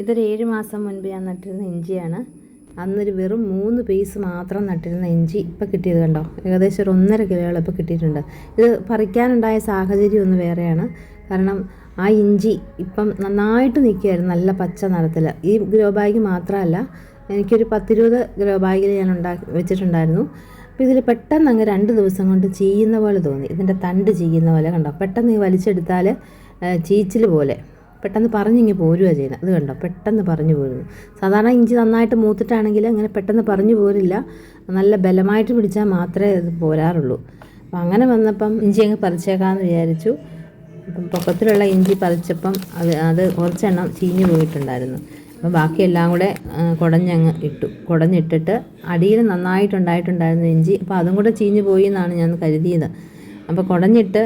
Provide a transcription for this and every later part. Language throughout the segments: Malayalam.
ഇതൊരു ഏഴ് മാസം മുൻപ് ഞാൻ നട്ടിരുന്ന ഇഞ്ചിയാണ്. അന്നൊരു വെറും മൂന്ന് പീസ് മാത്രം നട്ടിരുന്ന ഇഞ്ചി ഇപ്പം കിട്ടിയത് കണ്ടോ? ഏകദേശം ഒരു ഒന്നര കിലോയോളം ഇപ്പോൾ കിട്ടിയിട്ടുണ്ട്. ഇത് പറിക്കാനുണ്ടായ സാഹചര്യം ഒന്ന് വേറെയാണ്. കാരണം ആ ഇഞ്ചി ഇപ്പം നന്നായിട്ട് നിൽക്കുകയായിരുന്നു നല്ല പച്ച നിറത്തിൽ ഈ ഗ്രോ ബാഗ് മാത്രമല്ല എനിക്കൊരു പത്തിരുപത് ഗ്രോ ബാഗിൽ ഞാൻ ഉണ്ടാക്കി വെച്ചിട്ടുണ്ടായിരുന്നു. അപ്പോൾ ഇതിൽ പെട്ടെന്ന് അങ്ങ് രണ്ട് ദിവസം കൊണ്ട് ചീയുന്ന പോലെ തോന്നി. ഇതിന്റെ തണ്ട് ചീയുന്ന പോലെ കണ്ടോ? പെട്ടെന്ന് ഈ വലിച്ചെടുത്താൽ ചീച്ചിൽ പോലെ. പെട്ടെന്ന് പറഞ്ഞിങ്ങ് പോരുക ചെയ്യുന്നത് അത് കണ്ടോ? പെട്ടെന്ന് പറഞ്ഞു പോരുന്നു. സാധാരണ ഇഞ്ചി നന്നായിട്ട് മൂത്തിട്ടാണെങ്കിൽ അങ്ങനെ പെട്ടെന്ന് പറഞ്ഞു പോരില്ല. നല്ല ബലമായിട്ട് പിടിച്ചാൽ മാത്രമേ അത് പോരാറുള്ളൂ. അപ്പം അങ്ങനെ വന്നപ്പം ഇഞ്ചി അങ്ങ് പറിച്ചേക്കാമെന്ന് വിചാരിച്ചു. അപ്പം പൊക്കത്തിലുള്ള ഇഞ്ചി പറിച്ചപ്പം അത് അത് കുറച്ചെണ്ണം ചീഞ്ഞു പോയിട്ടുണ്ടായിരുന്നു. അപ്പം ബാക്കി എല്ലാം കൂടെ കുടഞ്ഞങ്ങ് ഇട്ടു. കുടഞ്ഞിട്ടിട്ട് അടിയിൽ നന്നായിട്ടുണ്ടായിട്ടുണ്ടായിരുന്നു ഇഞ്ചി. അപ്പോൾ അതും കൂടെ ചീഞ്ഞു പോയി എന്നാണ് ഞാൻ കരുതിയത്. അപ്പോൾ കുടഞ്ഞിട്ട്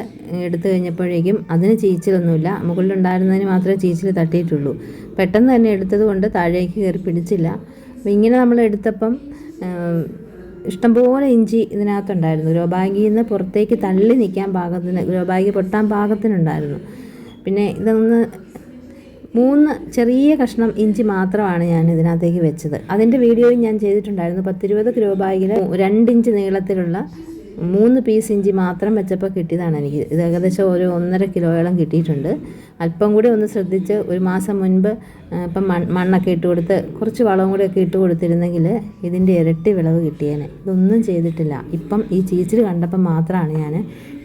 എടുത്തു കഴിഞ്ഞപ്പോഴേക്കും അതിന് ചീച്ചിലൊന്നുമില്ല. മുകളിലുണ്ടായിരുന്നതിന് മാത്രമേ ചീച്ചിൽ തട്ടിയിട്ടുള്ളൂ. പെട്ടെന്ന് തന്നെ എടുത്തത് കൊണ്ട് താഴേക്ക് കയറി പിടിച്ചില്ല. അപ്പോൾ ഇങ്ങനെ നമ്മൾ എടുത്തപ്പം ഇഷ്ടംപോലെ ഇഞ്ചി ഇതിനകത്തുണ്ടായിരുന്നു. ഗ്രോ ബാഗിൽ നിന്ന് പുറത്തേക്ക് തള്ളി നിൽക്കാൻ പാകത്തിന് ഗ്രോ ബാഗ് പൊട്ടാൻ പാകത്തിനുണ്ടായിരുന്നു. പിന്നെ ഇതൊന്ന് മൂന്ന് ചെറിയ കഷ്ണം ഇഞ്ചി മാത്രമാണ് ഞാൻ ഇതിനകത്തേക്ക് വെച്ചത്. അതിന്റെ വീഡിയോയും ഞാൻ ചെയ്തിട്ടുണ്ടായിരുന്നു. പത്തിരുപത് ഗ്രോ ബാഗിൽ രണ്ടിഞ്ച് നീളത്തിലുള്ള മൂന്ന് പീസ് ഇഞ്ചി മാത്രം വെച്ചപ്പോൾ കിട്ടിയതാണ് എനിക്ക്. ഇത് ഏകദേശം ഒരു ഒന്നര കിലോയോളം കിട്ടിയിട്ടുണ്ട്. അല്പം കൂടി ഒന്ന് ശ്രദ്ധിച്ച് ഒരു മാസം മുൻപ് ഇപ്പം മണ്ണൊക്കെ ഇട്ട് കൊടുത്ത് കുറച്ച് വളവും കൂടി ഒക്കെ ഇട്ട് കൊടുത്തിരുന്നെങ്കിൽ ഇതിന്റെ ഇരട്ടി വിളവ് കിട്ടിയേനെ. ഇതൊന്നും ചെയ്തിട്ടില്ല. ഇപ്പം ഈ ചീച്ചിൽ കണ്ടപ്പം മാത്രമാണ് ഞാൻ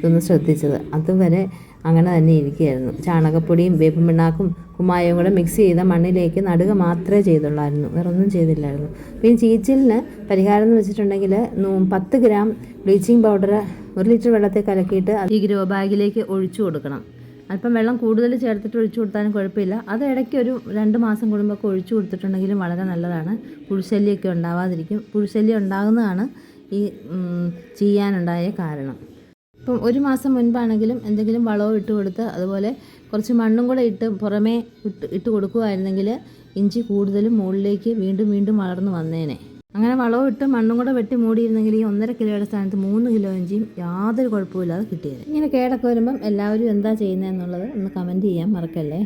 ഇതൊന്ന് ശ്രദ്ധിച്ചത്. അതുവരെ അങ്ങനെ തന്നെ ഇരിക്കുകയായിരുന്നു. ചാണകപ്പൊടിയും വേപ്പും പിണ്ണാക്കും കുമ്മായവും കൂടെ മിക്സ് ചെയ്ത മണ്ണിലേക്ക് നടുക മാത്രമേ ചെയ്തുള്ളായിരുന്നു. വേറെ ഒന്നും ചെയ്തില്ലായിരുന്നു. പിന്നെ ചീച്ചിലിന് പരിഹാരം എന്ന് വെച്ചിട്ടുണ്ടെങ്കിൽ പത്ത് ഗ്രാം ബ്ലീച്ചിങ് പൗഡർ ഒരു ലിറ്റർ വെള്ളത്തിൽ കലക്കിയിട്ട് ഈ ഗ്രോ ബാഗിലേക്ക് ഒഴിച്ചു കൊടുക്കണം. അല്പം വെള്ളം കൂടുതൽ ചേർത്തിട്ട് ഒഴിച്ചു കൊടുത്താലും കുഴപ്പമില്ല. അത് ഇടയ്ക്ക് ഒരു രണ്ട് മാസം കൂടുമ്പോൾ ഒക്കെ ഒഴിച്ചു കൊടുത്തിട്ടുണ്ടെങ്കിലും വളരെ നല്ലതാണ്. പുഴുശല്യമൊക്കെ ഉണ്ടാവാതിരിക്കും. പുഴുശല്യം ഉണ്ടാകുന്നതാണ് ഈ ചെയ്യാനുണ്ടായ കാരണം. ഇപ്പം ഒരു മാസം മുൻപാണെങ്കിലും എന്തെങ്കിലും വളവും ഇട്ട് കൊടുത്ത് അതുപോലെ കുറച്ച് മണ്ണും കൂടെ ഇട്ട് പുറമേ ഇട്ട് ഇട്ട് കൊടുക്കുമായിരുന്നെങ്കിൽ ഇഞ്ചി കൂടുതലും മുകളിലേക്ക് വീണ്ടും വീണ്ടും വളർന്നു വന്നേനെ. അങ്ങനെ വളവും ഇട്ട് മണ്ണും കൂടെ വെട്ടി മൂടിയിരുന്നെങ്കിൽ ഈ ഒന്നര കിലോയുടെ സ്ഥാനത്ത് മൂന്ന് കിലോ ഇഞ്ചിയും യാതൊരു കുഴപ്പമില്ലാതെ കിട്ടിയത് ഇങ്ങനെ കേടൊക്കെ വരുമ്പം എല്ലാവരും എന്താ ചെയ്യുന്നതെന്നുള്ളത് ഒന്ന് കമന്റ് ചെയ്യാൻ മറക്കല്ലേ?